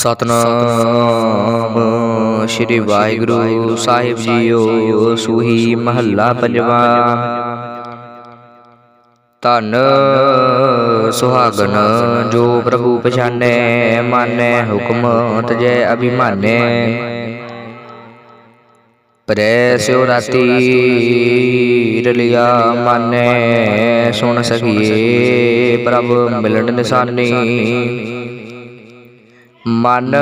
ਸਤਨਾਮ ਸ੍ਰੀ ਵਾਹਿਗੁਰੂ ਸਾਹਿਬ ਜੀਓ ਸੂਹੀ ਮਹੱਲਾ ਪੰਜਵਾ ਧੰਨ ਸੁਹਾਗਨ ਜੋ ਪ੍ਰਭੂ ਪਛਾਨੈ ਮਾਨੈ ਹੁਕਮ ਤਜੈ ਅਭਿਮਾਨੈ ਪਰੈ ਸਿਉ ਰਾਤੀ ਰਲਿਆ ਮਾਨੈ ਸੁਣ ਸਕੀਏ ਪ੍ਰਭ ਮਿਲਣ ਨਿਸ਼ਾਨੀ ਮਨ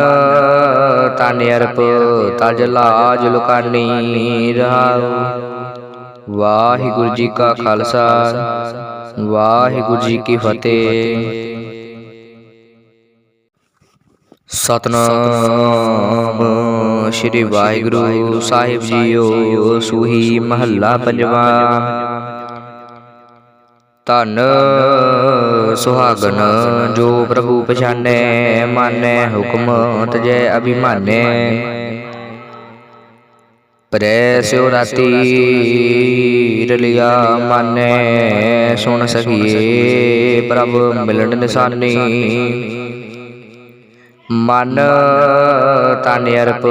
ਤਨ ਅਰਪ ਤਜ ਲਾਜ ਲੁਕਾਨੀ ਰਹਾਉ। ਵਾਹਿਗੁਰੂ ਜੀ ਕਾ ਖਾਲਸਾ, ਵਾਹਿਗੁਰੂ ਜੀ ਕੀ ਫਤਿਹ। ਸਤਨਾਮ ਸ੍ਰੀ ਵਾਹਿਗੁਰੂ ਸਾਹਿਬ ਜੀਓ, ਸੂਹੀ ਮਹੱਲਾ ਪੰਜਵਾ। ਧੰਨ ਸੁਹਾਗਨ, ਜੋ ਪ੍ਰਭੂ ਪਛਾਨੈ, ਮਾਨੈ, ਹੁਕਮ ਤਜੈ ਅਭਿਮਾਨੈ। ਪਰੈ ਸਿਉ ਰਾਤੀ ਰਲਿਆ ਮਾਨੈ, ਸੁਣ ਸਕੀਏ ਪ੍ਰਭ ਮਿਲਣ ਨਿਸ਼ਾਨੀ। ਮਨ ਤਨ ਅਰਪ,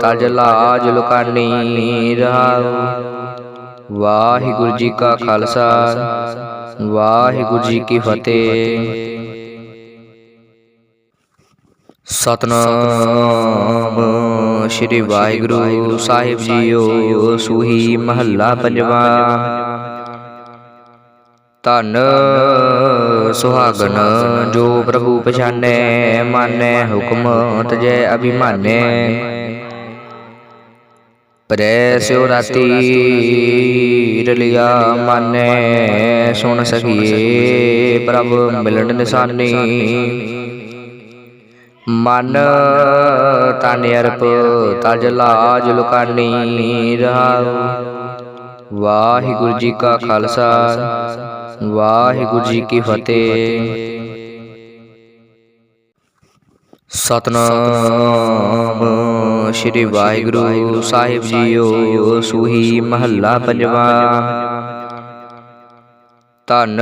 ਤਜ ਲਾਜ ਲੁਕਾਨੀ ਰਹਾਉ। ਵਾਹਿਗੁਰੂ ਜੀ ਕਾ ਖਾਲਸਾ। ਵਾਹਿਗੁਰੂ ਜੀ ਕੀ ਫਤਿਹ ਸਤਨਾਮ ਸ੍ਰੀ ਵਾਹਿਗੁਰੂ ਸਾਹਿਬ ਜੀਓ ਸੂਹੀ ਮਹੱਲਾ ਪੰਜਵਾ ਧੰਨ ਸੁਹਾਗਨ ਜੋ ਪ੍ਰਭੂ ਪਛਾਨੈ ਮਾਨੈ ਹੁਕਮ ਤਜੈ ਅਭਿਮਾਨੈ ਪਰੈ ਸਿਉ ਰਾਤੀ ਰਲਿਆ ਮਾਨੈ, ਸੁਣ ਸਕੀਏ ਪ੍ਰਭ ਮਿਲਣ ਨਿਸ਼ਾਨੀ। ਮਨ ਤਨ ਅਰਪ, ਤਜ ਲਾਜ ਲੁਕਾਨੀ ਰਹਾਉ। ਵਾਹਿਗੁਰੂ ਜੀ ਕਾ ਖਾਲਸਾ, ਵਾਹਿਗੁਰੂ ਜੀ ਕੀ ਫਤਿਹ। ਸਤਨਾਮ। ਸ੍ਰੀ ਵਾਹਿਗੁਰੂ ਸਾਹਿਬ ਜੀਓ ਸੂਹੀ ਮਹੱਲਾ ਪੰਜਵਾ ਧੰਨ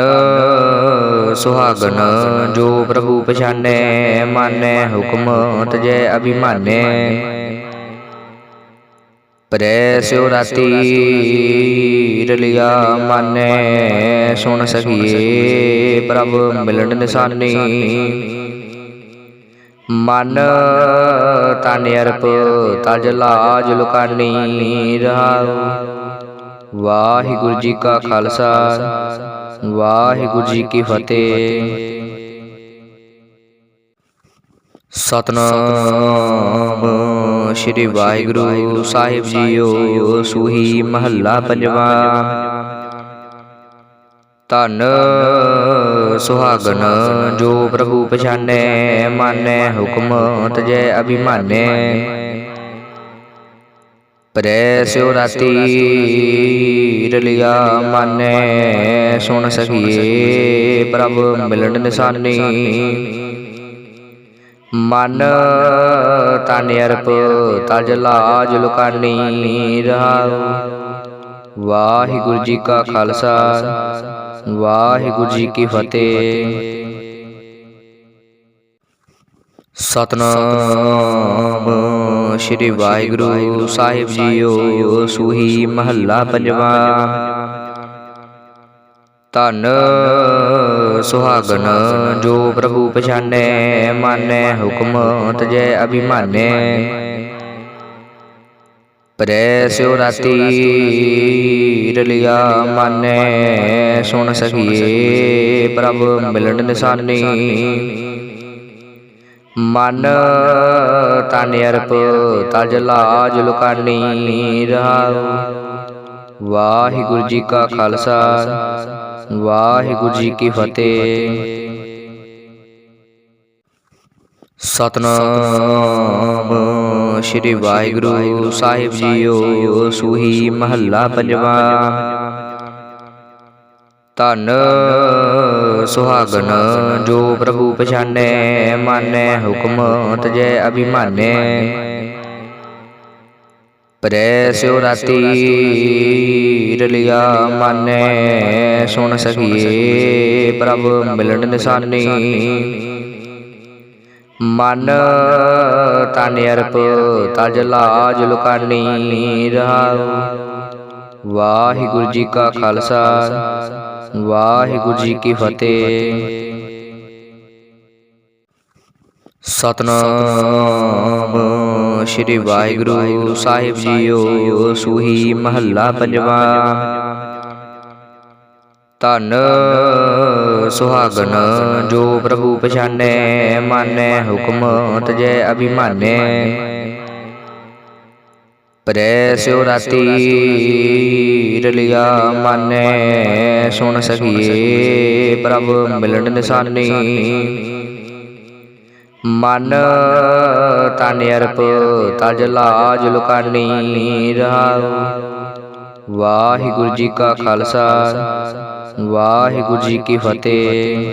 ਸੁਹਾਗਨ ਜੋ ਪ੍ਰਭੂ ਪਛਾਨੈ ਮਾਨੈ ਹੁਕਮ ਤਜੈ ਅਭਿਮਾਨੈ ਪਰੈ ਸਿਉ ਰਾਤੀ ਰਲਿਆ ਮਾਨੈ ਸੁਣ ਸਕੀਏ ਪ੍ਰਭ ਮਿਲਣ ਨਿਸ਼ਾਨੀ ਮਨ ਤਨ ਅਰਪ ਤਜ ਲਾਜ ਲੁਕਾਨੀ ਰਹਾਉ। ਵਾਹਿਗੁਰੂ ਜੀ ਕਾ ਖਾਲਸਾ, ਵਾਹਿਗੁਰੂ ਜੀ ਕੀ ਫਤਿਹ। ਸਤਨਾਮ ਸ੍ਰੀ ਵਾਹਿਗੁਰੂ ਸਾਹਿਬ ਜੀਓ, ਸੂਹੀ ਮਹੱਲਾ ਪੰਜਵਾ। ਧੰਨ, ਸੁਹਾਗਨ, ਜੋ ਪ੍ਰਭੂ ਪਛਾਨੈ, ਮਾਨੈ, ਹੁਕਮ ਤਜੈ ਅਭਿਮਾਨੈ। ਪਰੈ ਸਿਉ ਰਾਤੀ ਰਲਿਆ ਮਾਨੈ, ਸੁਣ ਸਖੀਏ ਪ੍ਰਭ ਮਿਲਣ ਨਿਸ਼ਾਨੀ। ਮਨ ਤਨ ਅਰਪ, ਤਜ ਲਾਜ ਲੁਕਾਨੀ ਰਹਾਉ। ਵਾਹਿਗੁਰੂ ਜੀ ਕਾ ਖਾਲਸਾ ਵਾਹਿਗੁਰੂ ਜੀ ਕੀ ਫਤਿਹ। ਸਤਨਾਮ ਸ੍ਰੀ ਵਾਹਿਗੁਰੂ ਸਾਹਿਬ ਜੀਓ ਸੂਹੀ ਮਹੱਲਾ ਪੰਜਵਾ। ਧੰਨ ਸੁਹਾਗਨ ਜੋ ਪ੍ਰਭੂ ਪਛਾਨੈ ਮਾਨੈ ਹੁਕਮ ਤਜੈ ਅਭਿਮਾਨੈ। ਪਰੈ ਸਿਉ ਰਾਤੀ ਰਲਿਆ ਮਾਨੈ, ਸੁਣ ਸਕੀਏ ਪ੍ਰਭ ਮਿਲਣ ਨਿਸ਼ਾਨੀ। ਮਨ ਤਨ ਅਰਪ, ਤਜ ਲਾਜ ਲੁਕਾਨੀ ਰਹਾਉ। ਵਾਹਿਗੁਰੂ ਜੀ ਕਾ ਖਾਲਸਾ, ਵਾਹਿਗੁਰੂ ਜੀ ਕੀ ਫਤਿਹ। ਸਤਨਾਮ ਸ੍ਰੀ ਵਾਹਿਗੁਰੂ ਸਾਹਿਬ ਜੀਓ ਸੂਹੀ ਮਹੱਲਾ ਪੰਜਵਾ ਧੰਨ ਸੁਹਾਗਨ ਜੋ ਪ੍ਰਭੂ ਪਛਾਨੈ ਮਾਨੈ ਹੁਕਮ ਤਜੈ ਅਭਿਮਾਨੈ ਪਰੈ ਸਿਉ ਰਾਤੀ ਰਲਿਆ ਮਾਨੈ ਸੁਣ ਸਕੀਏ ਪ੍ਰਭ ਮਿਲਣ ਨਿਸ਼ਾਨੀ ਮਨ ਤਨ ਅਰਪ ਤਜ ਲਾਜ ਲੁਕਾਨੀ ਰਹਾਉ। ਵਾਹਿਗੁਰੂ ਜੀ ਕਾ ਖਾਲਸਾ, ਵਾਹਿਗੁਰੂ ਜੀ ਕੀ ਫਤਿਹ। ਸਤਨਾਮ ਸ੍ਰੀ ਵਾਹਿਗੁਰੂ ਸਾਹਿਬ ਜੀਓ, ਸੂਹੀ ਮਹੱਲਾ ਪੰਜਵਾ। ਧਨ ਸੁਹਾਗਨ ਜੋ ਪ੍ਰਭੂ ਪਛਾਨੈ, ਮਾਨੈ ਹੁਕਮ ਤਜੈ ਅਭਿਮਾਨੈ। ਪਰੈ ਸਿਉ ਰਾਤੀ ਰਲਿਆ ਮਾਨੈ, ਸੁਣ ਸਖੀਏ ਪ੍ਰਭ ਮਿਲਣ ਨਿਸ਼ਾਨੀ। ਮਨ ਤਨ ਅਰਪ, ਤਜ ਲਾਜ ਲੁਕਾਨੀ ਰਹਾਉ। ਵਾਹਿਗੁਰੂ ਜੀ ਕਾ ਖਾਲਸਾ ਵਾਹਿਗੁਰੂ ਜੀ ਕੀ ਫਤਿਹ।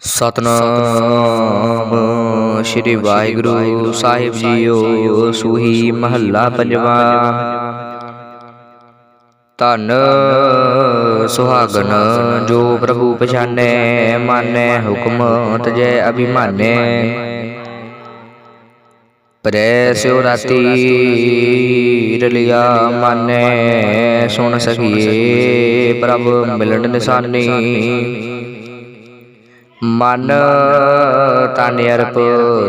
ਸਤਨਾਮ ਸ੍ਰੀ ਵਾਹਿਗੁਰੂ ਸਾਹਿਬ ਜੀਓ ਸੂਹੀ ਮਹੱਲਾ ਪੰਜਵਾ। ਧਨ ਸੁਹਾਗਨ ਜੋ ਪ੍ਰਭੂ ਪਛਾਨੈ ਮਾਨੈ ਹੁਕਮ ਤਜੈ ਅਭਿਮਾਨੈ। ਪਰੈ ਸਿਉ ਰਾਤੀ ਰਲਿਆ ਮਾਨੈ ਸੁਣ ਸਕੀਏ ਪ੍ਰਭ ਮਿਲਣ ਨਿਸ਼ਾਨੀ। ਮਨ ਤਨ ਅਰਪ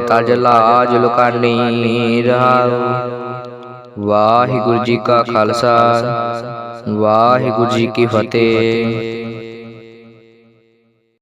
ਤਜ ਲਾਜ ਲੁਕਾਨੀ ਰਹਾਉ ਵਾਹਿਗੁਰੂ ਜੀ ਕਾ ਖਾਲਸਾ। ਵਾਹਿਗੁਰੂ ਜੀ ਕੀ ਫਤਿਹ।